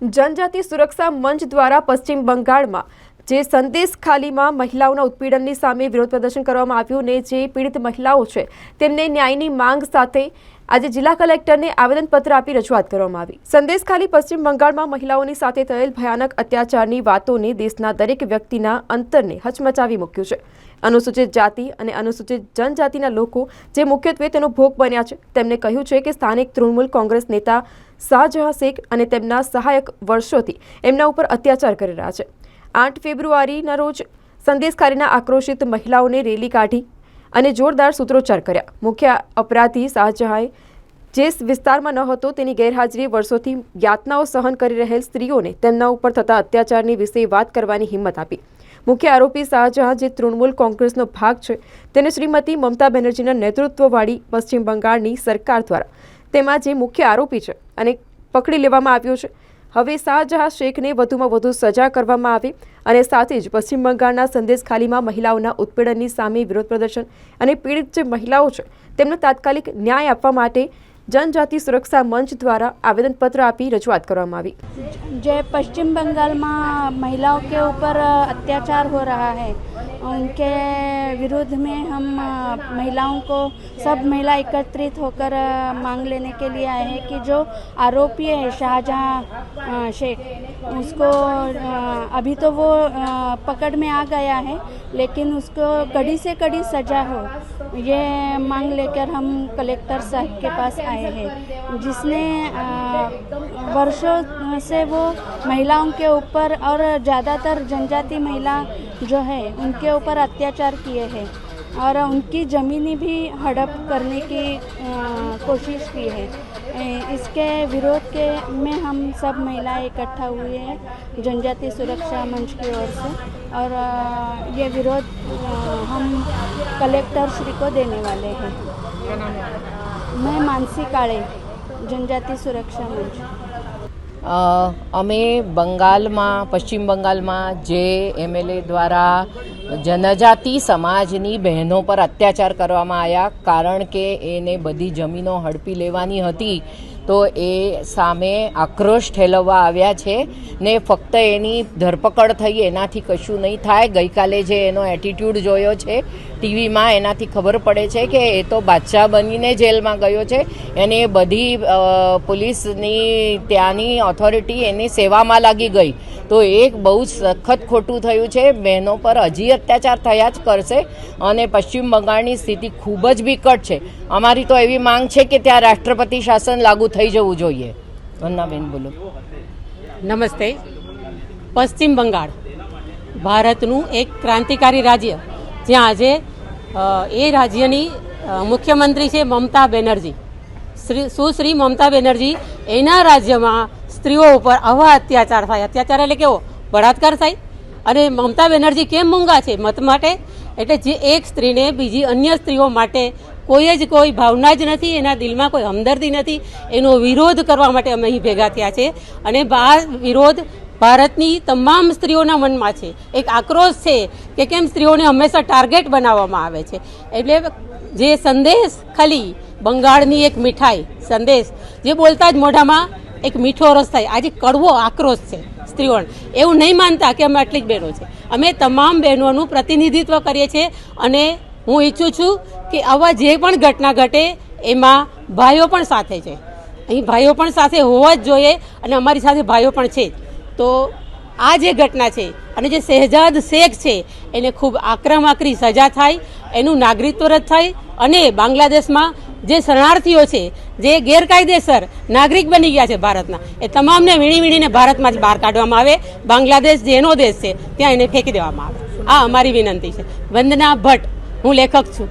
જનજાતિ સુરક્ષા મંચ દ્વારા પશ્ચિમ બંગાળમાં જે સંદેશ ખાલીમાં મહિલાઓના ઉત્પીડનની સામે વિરોધ પ્રદર્શન કરવામાં આવ્યું ને જે પીડિત મહિલાઓ છે, તેમને ન્યાયની માંગ સાથે આજે જિલ્લા કલેક્ટરને આવેદનપત્ર આપી રજૂઆત કરવામાં આવી. સંદેશ ખાલી પશ્ચિમ બંગાળમાં મહિલાઓની સાથે થયેલ ભયાનક અત્યાચારની વાતોને દેશના દરેક વ્યક્તિના અંતરને હચમચાવી મૂક્યું છે. અનુસૂચિત જાતિ અને અનુસૂચિત જનજાતિના લોકો જે મુખ્યત્વે તેનો ભોગ બન્યા છે તેમણે કહ્યું છે કે સ્થાનિક તૃણમૂલ કોંગ્રેસ નેતા શાહજહાં શેખ અને તેમના સહાયક વર્ષોથી એમના ઉપર અત્યાચાર કરી રહ્યા છે. આઠ ફેબ્રુઆરીના રોજ સંદેશકારીના આક્રોશિત મહિલાઓને રેલી કાઢી અને જોરદાર સૂત્રોચ્ચાર કર્યા. મુખ્ય અપરાધી શાહજહાંએ જે વિસ્તારમાં ન હતો તેની ગેરહાજરી વર્ષોથી યાતનાઓ સહન કરી રહેલ સ્ત્રીઓને તેમના ઉપર થતા અત્યાચારની વિશે વાત કરવાની હિંમત આપી. મુખ્ય આરોપી શાહજહાં, જે તૃણમૂલ કોંગ્રેસનો ભાગ છે, તેને શ્રીમતી મમતા બેનર્જીના નેતૃત્વવાળી પશ્ચિમ બંગાળની સરકાર દ્વારા તેમાં જે મુખ્ય આરોપી છે અને પકડી લેવામાં આવ્યો છે હવે શાહજહાં શેખને વધુમાં વધુ સજા કરવામાં આવે અને સાથે જ પશ્ચિમ બંગાળના સંદેશ ખાલીમાં મહિલાઓના ઉત્પીડનની સામે વિરોધ પ્રદર્શન અને પીડિત જે મહિલાઓ છે, તેમને તાત્કાલિક ન્યાય આપવા માટે જનજાતિ સુરક્ષા મંચ દ્વારા આવેદનપત્ર આપી રજૂઆત કરવામાં આવી. જે પશ્ચિમ બંગાળમાં મહિલાઓ કે ઉપર અત્યાચાર હો રહ્યા હૈ उनके विरुद्ध में हम महिलाओं को सब महिला एकत्रित होकर मांग लेने के लिए आए हैं कि जो आरोपी है शाहजहां शेख, उसको अभी तो वो पकड़ में आ गया है, लेकिन उसको कड़ी से कड़ी सजा हो, ये मांग लेकर हम कलेक्टर साहब के पास आए हैं, जिसने वर्षों से वो महिलाओं के ऊपर और ज़्यादातर जनजाति महिला जो है, उनके ऊपर अत्याचार किए हैं और उनकी ज़मीनी भी हड़प करने की कोशिश की है। इसके विरोध के में हम सब महिलाएँ इकट्ठा हुए हैं जनजाति सुरक्षा मंच की ओर से और ये विरोध हम कलेक्टर श्री को देने वाले हैं? मैं मानसी काळे जनजाति सुरक्षा मंच। અમે બંગાળમાં પશ્ચિમ બંગાળમાં જે એમએલએ દ્વારા જનજાતિ સમાજની બહેનો પર અત્યાચાર કરવામાં આવ્યા, કારણ કે એને બધી જમીનો હડપી લેવાની હતી. તો એ સામે આક્રોશ ઠેલવવા આવ્યા છે ને ફક્ત એની ધરપકડ થઈ, એનાથી કશું નહીં થાય. ગઈકાલે જે એનો એટીટ્યૂડ જોયો છે, ટીવીમાં એનાથી ખબર પડે છે કે એ તો બાદશાહ બનીને જેલમાં ગયો છે. એને બધી પોલીસની, ત્યાંની ઓથોરિટી એની સેવામાં લાગી ગઈ. તો એ બહુ સખત ખોટું થયું છે. બહેનો પર હજી અત્યાચાર થયા જ કરશે અને પશ્ચિમ બંગાળની સ્થિતિ ખૂબ જ વિકટ છે. અમારી તો એવી માંગ છે કે ત્યાં રાષ્ટ્રપતિ શાસન લાગુ થઈ જવું જોઈએ. વંદનાબેન બોલો. નમસ્તે. પશ્ચિમ બંગાળ ભારતનું એક ક્રાંતિકારી રાજ્ય. જ્યાં આજે એ રાજ્યની મુખ્યમંત્રી છે મમતા બેનર્જી. શ્રી, સુશ્રી મમતા બેનર્જી એના રાજ્યમાં સ્ત્રીઓ ઉપર આવા અત્યાચાર થાય. અત્યાચાર એટલે કેવો? બળાત્કાર થાય. અને મમતા બેનર્જી કેમ મૂંગા છે? મત માટે. એટલે જે એક સ્ત્રીને બીજી અન્ય સ્ત્રીઓ માટે કોઈ જ કોઈ ભાવના જ નથી, એના દિલમાં કોઈ હમદર્દી નથી. એનો વિરોધ કરવા માટે અમે અહીં ભેગા થયા છે. અને આ વિરોધ ભારતની તમામ સ્ત્રીઓના મનમાં છે. એક આક્રોશ છે કે કેમ સ્ત્રીઓને હંમેશા ટાર્ગેટ બનાવવામાં આવે છે. એટલે જે સંદેશ ખાલી બંગાળની એક મીઠાઈ સંદેશ, જે બોલતા જ મોઢામાં એક મીઠો રસ થાય. આજે કડવો આક્રોશ છે સ્ત્રીઓને. એવું નહીં માનતા કે અમે આટલી જ બહેનો છે. અમે તમામ બહેનોનું પ્રતિનિધિત્વ કરીએ છીએ અને હું ઈચ્છું છું કે આવા જે પણ ઘટના ઘટે, એમાં ભાઈઓ પણ સાથે છે. અહીં ભાઈઓ પણ સાથે હોવા જ જોઈએ અને અમારી સાથે ભાઈઓ પણ છે. તો આ જે ઘટના છે અને જે શહેજાદ શેખ છે, એને ખૂબ આક્રમ આકરી સજા થાય, એનું નાગરિકત્વ રદ થાય અને બાંગ્લાદેશમાં જે શરણાર્થીઓ છે, જે ગેરકાયદેસર નાગરિક બની ગયા છે ભારતના, એ તમામને વીણી વીણીને ભારતમાં જ બહાર કાઢવામાં આવે. બાંગ્લાદેશ જેનો દેશ છે, ત્યાં એને ફેંકી દેવામાં આવે. આ અમારી વિનંતી છે. વંદના ભટ્ટ. હું લેખક છું.